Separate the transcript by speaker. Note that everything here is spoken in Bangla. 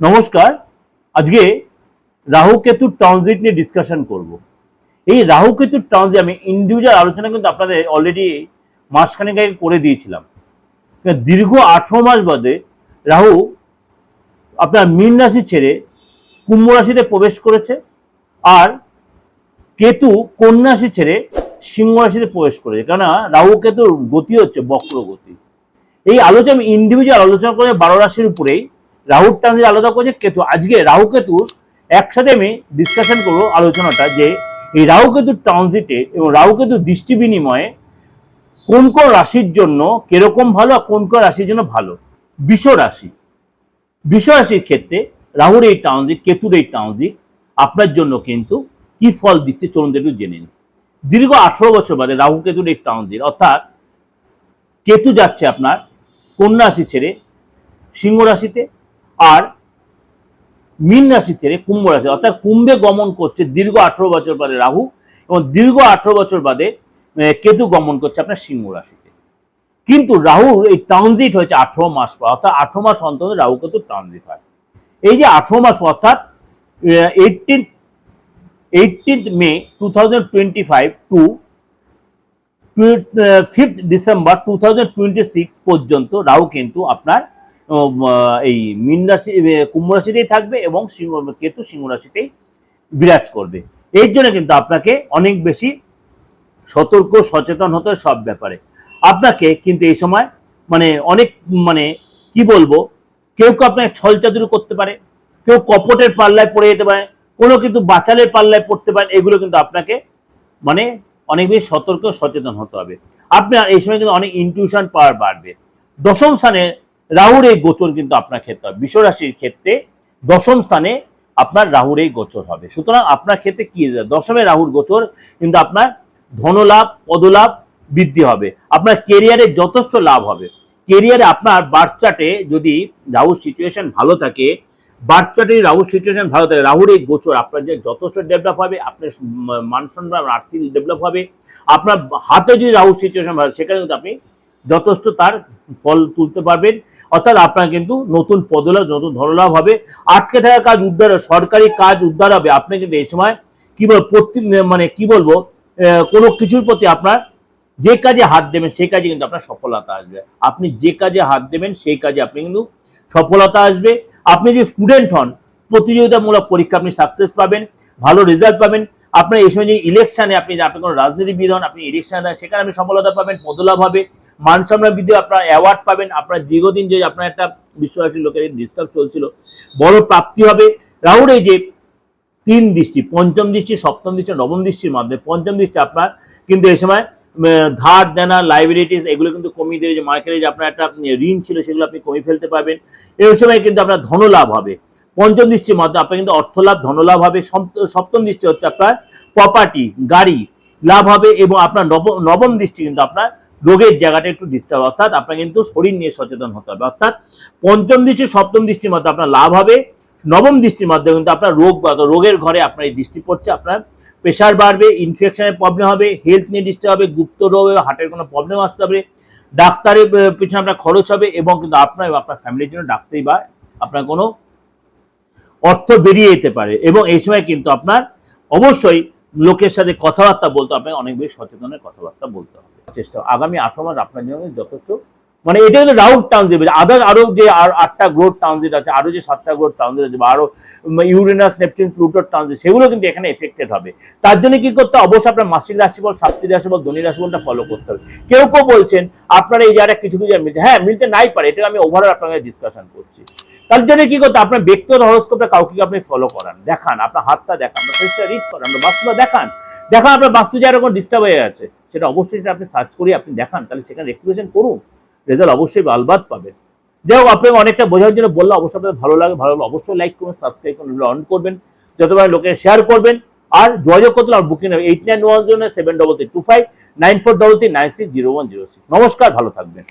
Speaker 1: নমস্কার, আজকে রাহু কেতুর ট্রানজিট নিয়ে ডিসকাশন করব। এই রাহু কেতুর ট্রানজিট আমি ইন্ডিভিজুয়াল আলোচনা কিন্তু আপনাদের অলরেডি মাসখানেক আগে করে দিয়েছিলাম। দীর্ঘ আঠেরো মাস বাদে রাহু আপনার মীন রাশি ছেড়ে কুম্ভ রাশিতে প্রবেশ করেছে আর কেতু কন্যা রাশি ছেড়ে সিংহ রাশিতে প্রবেশ করেছে। কেননা রাহু কেতুর গতি হচ্ছে বক্র গতি এই আলোচনা আমি ইন্ডিভিজুয়াল আলোচনা করে বারো রাশির উপরেই রাহুর ট্রানজিট আলাদা করেছে কেতু। আজকে রাহু কেতুর একসাথে আমি ডিসকাশন করব আলোচনাটা যে এই রাহু কেতুর ট্রানজিটে এবং রাহু কেতুর দৃষ্টি বিনিময়ে কোন কোন রাশির জন্য কীরকম ভালো আর কোন কোন রাশির জন্য ভালো? বিষ রাশি। বিষ রাশির ক্ষেত্রে রাহুর এই ট্রানজিট কেতুর এই ট্রানজিট আপনার জন্য কিন্তু কি ফল দিচ্ছে চলুন একটু জেনে নিন দীর্ঘ আঠারো বছর বাদে রাহু কেতুর এই ট্রানজিট অর্থাৎ কেতু যাচ্ছে আপনার কন্যা রাশি ছেড়ে সিংহ রাশিতে আর মীন রাশি ছেড়ে কুম্ভ রাশি, অর্থাৎ কুম্ভে গমন করছে দীর্ঘ আঠারো বছর বাদে রাহু এবং দীর্ঘ আঠারো বছর বাদে কেতু গমন করছে আপনার সিংহ রাশিতে। কিন্তু রাহুর এই ট্রানজিট হয়েছে আঠারো মাস পর, অর্থাৎ আঠারো মাস অন্তর রাহু কেতু ট্রানজিট হয়। এই যে আঠারো মাস পর, অর্থাৎ eighteen eighteenth May two thousand to fifth December two পর্যন্ত রাহু কিন্তু আপনার এই মীন রাশি কুম্ভ রাশিতেই থাকবে এবং সিংহ, কেতু সিংহ রাশিতেই বিরাজ করবে। এর জন্য কিন্তু আপনাকে অনেক বেশি সতর্ক, সচেতন হতে সব ব্যাপারে। আপনাকে কিন্তু এই সময় মানে অনেক মানে কি বলব, কেউ কেউ আপনাকে ছল চাতুরি করতে পারে, কেউ কপটের পাল্লায় পড়ে যেতে পারে, কোনো কিন্তু বাচালের পাল্লায় পড়তে পারে এগুলো কিন্তু আপনাকে মানে অনেক বেশি সতর্ক, সচেতন হতে হবে। আপনার এই সময় কিন্তু অনেক ইনটিউশন পাওয়ার বাড়বে। দশম স্থানে রাহুর এই গোচর কিন্তু আপনার ক্ষেত্রে হবে। বিশ্ব রাশির ক্ষেত্রে দশম স্থানে আপনার রাহুর এই গোচর হবে। সুতরাং আপনার ক্ষেত্রে কি দশমে রাহুর গোচর কিন্তু আপনার ধনলাভ, পদলাভ বৃদ্ধি হবে। আপনার কেরিয়ারে যথেষ্ট লাভ হবে। কেরিয়ারে আপনার বার্থ চার্টে যদি রাহুর সিচুয়েশন ভালো থাকে বার্থ চার্টে রাহুর সিচুয়েশন ভালো থাকে, রাহুর এই গোচর আপনার যে যথেষ্ট ডেভেলপ হবে, আপনার ম- মান সম্মান, আর্থিক ডেভেলপ হবে। আপনার হাতে যদি রাহুর সিচুয়েশন ভালো, সেখানে কিন্তু আপনি যথেষ্ট তার ফল তুলতে পারবেন। অর্থাৎ আপনার কিন্তু নতুন পদলাভ, নতুন ধনলাভ হবে। আটকে থাকা কাজ উদ্ধার, সরকারি কাজ উদ্ধার হবে। আপনি কিন্তু এই সময় কি বল, প্রতি মানে কি বলব কোনো কিছুর প্রতি আপনার যে কাজে হাত দেবেন, সেই কাজে কিন্তু আপনার সফলতা আসবে। আপনি যে কাজে হাত দেবেন, সেই কাজে আপনি কিন্তু সফলতা আসবে। আপনি যে স্টুডেন্ট হন, প্রতিযোগিতামূলক পরীক্ষা আপনি সাকসেস পাবেন, ভালো রেজাল্ট পাবেন। আপনার এই সময় যে ইলেকশনে আপনি আপনি কোনো রাজনীতিবিদ হন, আপনি ইলেকশন সেখানে আপনি সফলতা পাবেন, পদলাভ হবে। মান সম্মান বৃদ্ধি আপনার অ্যাওয়ার্ড পাবেন। আপনার দীর্ঘদিন যে আপনার একটা বিশ্বরাশির লোকের ডিস্টার্ব চলছিল, বড় প্রাপ্তি হবে। রাহুর এই যে তিন দৃষ্টি, পঞ্চম দৃষ্টি, সপ্তম দৃষ্টি, নবম দৃষ্টির মাধ্যমে, পঞ্চম দৃষ্টি আপনার কিন্তু এই সময় ধার, দেনা লাইবিলিটিস এগুলো কিন্তু কমিয়ে দেবে। যে মার্কেটে যে আপনার একটা ঋণ ছিল, সেগুলো আপনি কমিয়ে ফেলতে পারবেন। এই সময় কিন্তু আপনার ধনলাভ হবে। পঞ্চম দৃষ্টির মাধ্যমে আপনার কিন্তু অর্থলাভ, ধনলাভ হবে। সপ্তম দৃষ্টি হচ্ছে আপনার প্রপার্টি গাড়ি, লাভ হবে এবং আপনার নব- নবম দৃষ্টি কিন্তু আপনার রোগের জায়গাটা একটু ডিস্টার্ব অর্থাৎ আপনার কিন্তু শরীর নিয়ে সচেতন হতে হবে। অর্থাৎ পঞ্চম দৃষ্টি, সপ্তম দৃষ্টির মধ্যে আপনার লাভ হবে। নবম দৃষ্টির মাধ্যমে কিন্তু আপনার রোগ বা রোগের ঘরে আপনার এই দৃষ্টি পড়ছে, আপনার প্রেশার বাড়বে ইনফেকশনের প্রবলেম হবে হেলথ নিয়ে ডিস্টার্ব হবে, গুপ্ত রোগ হার্টের কোনো প্রবলেম আসতে হবে, ডাক্তারের পিছনে আপনার খরচ হবে এবং কিন্তু আপনার আপনার ফ্যামিলির জন্য ডাক্তারি বা আপনার কোনো অর্থ বেরিয়ে যেতে পারে। এবং এই সময় কিন্তু আপনার অবশ্যই লোকের সাথে কথাবার্তা বলতে আপনাকে অনেক বেশি সচেতনের কথাবার্তা বলতে হবে। চেষ্টা আগামী আঠারো মাস আপনার জন্য যথেষ্ট মানে এটা কিন্তু রাউন্ড ট্রানজিট আদার আরও যে আটটা গ্রোথ ট্রানজিট আছে, আরও যে সাতটা গ্রোথ ট্রানজিট আছে, বা আরও ইউরেনাস, নেপচুন, প্লুটোর ট্রানজিট, সেগুলো কিন্তু এখানে এফেক্টেড হবে। তার জন্য কি করতে? অবশ্যই আপনার মাসিক রাশিফল সাপ্তাহিক রাশিফল দৈনিক রাশিফলটা ফলো করতে হবে। কেউ কেউ বলছেন, আপনার এই জায়গাটা কিছু কিছু মিলছে হ্যাঁ মিলতে নাই পারে, এটা আমি ওভারঅল আপনাকে ডিসকাশন করছি। তার জন্য কি করতে আপনার ব্যক্তিগত হরস্কোপটা কাউকে আপনি ফলো করান? দেখান, আপনার হাতটা দেখান, আপনার রিড করান, আপনার বাস্তুটা দেখান। দেখান আপনার বাস্তু জায়গা কোনো ডিস্টার্ব হয়ে আছে, সেটা অবশ্যই সেটা আপনি সার্চ করে আপনি দেখান, তাহলে সেখানে রেকুলেশন করুন রেজাল্ট অবশ্যই আলবাদ পাবেন যাই হোক, আপনাকে অনেকটা বোঝার জন্য বলল অবশ্যই আপনাদের ভালো লাগে, ভালো লাগলে অবশ্যই লাইক করুন সাবস্ক্রাইব করুন অন করবেন, যতবার লোকে শেয়ার করবেন। আর যোগাযোগ করতে আমার booking eight nine one zero seven double three two five nine four double three nine six zero one zero six নমস্কার, ভালো থাকবেন।